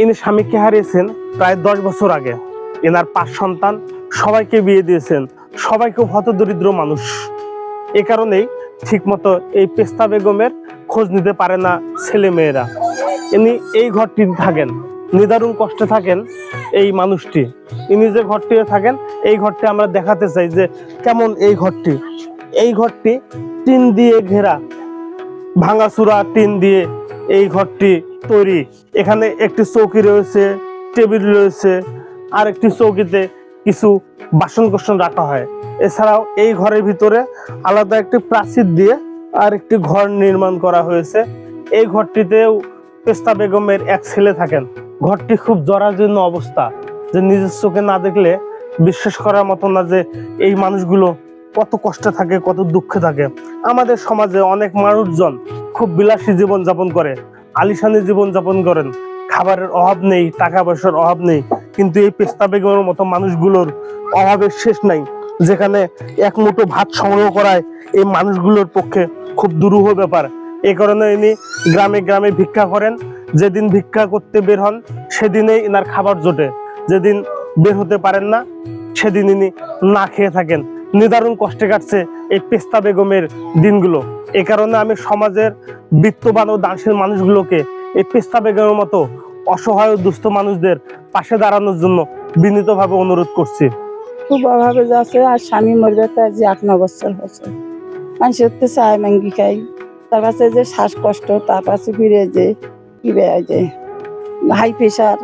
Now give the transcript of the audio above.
ইনি স্বামীকে হারিয়েছেন প্রায় দশ বছর আগে। এনার পাঁচ সন্তান সবাইকে বিয়ে দিয়েছেন। সবাই খুব হতদরিদ্র মানুষ। এ কারণেই ঠিকমতো এই পেস্তা বেগমের খোঁজ নিতে পারে না ছেলে মেয়েরা ইনি এই ঘরটিতে থাকেন। নিদারুণ কষ্টে থাকেন এই মানুষটি। ইনি যে ঘরটিতে থাকেন, এই ঘরটি আমরা দেখাতে চাই যে কেমন এই ঘরটি। এই ঘরটি টিন দিয়ে ঘেরা। ভাঙাচুরা টিন দিয়ে এই ঘরটি তৈরি। এখানে একটি চৌকি রয়েছে, টেবিল রয়েছে আর একটি চৌকিতে কিছু বাসন কোসন রাখা হয়। এছাড়াও এই ঘরের ভিতরে আলাদা একটি প্রাচীর দিয়ে আর একটি ঘর নির্মাণ করা হয়েছে। এই ঘরটিতেও পেস্তা বেগমের এক ছেলে থাকেন। ঘরটি খুব জরাজীর্ণ অবস্থা, যে নিজের চোখে না দেখলে বিশ্বাস করার মতো না যে এই মানুষগুলো কত কষ্টে থাকে, কত দুঃখে থাকে। আমাদের সমাজে অনেক মানুষজন খুব বিলাসী জীবন যাপন করে। আলিশানি জীবন যাপন করেন। খাবারের অভাব নেই টাকা পয়সার অভাব নেই, কিন্তু এই পেস্তা বেগমের মতো মানুষগুলোর অভাবের শেষ নাই, যেখানে এক মুঠো ভাত সংগ্রহ করায় এই মানুষগুলোর পক্ষে খুব দুরূহ ব্যাপার। এই কারণে ইনি গ্রামে গ্রামে ভিক্ষা করেন। যেদিন ভিক্ষা করতে বের হন, সেদিনেই ইনার খাবার জোটে। যেদিন বের হতে পারেন না, সেদিন ইনি না খেয়ে থাকেন। নিদারুণ কষ্টে কাটছে এই পেস্তা বেগমের দিনগুলো। এ কারণে আমি সমাজের বিত্তবান ও দানশীল মানুষগুলোকে এই পেস্তা বেগমের মতো অসহায় দুস্থ মানুষদের পাশে দাঁড়ানোর জন্য বিনীতভাবে অনুরোধ করছি। খুব অভাবে যাচ্ছে, আর স্বামী মরবে যে আট, ন বছর হয়েছে। মানুষের তো চায় মাঙ্গি খাই তার কাছে যে শ্বাসকষ্ট, তার কাছে ফিরে যে কি বেড়ায় যে হাই প্রেশার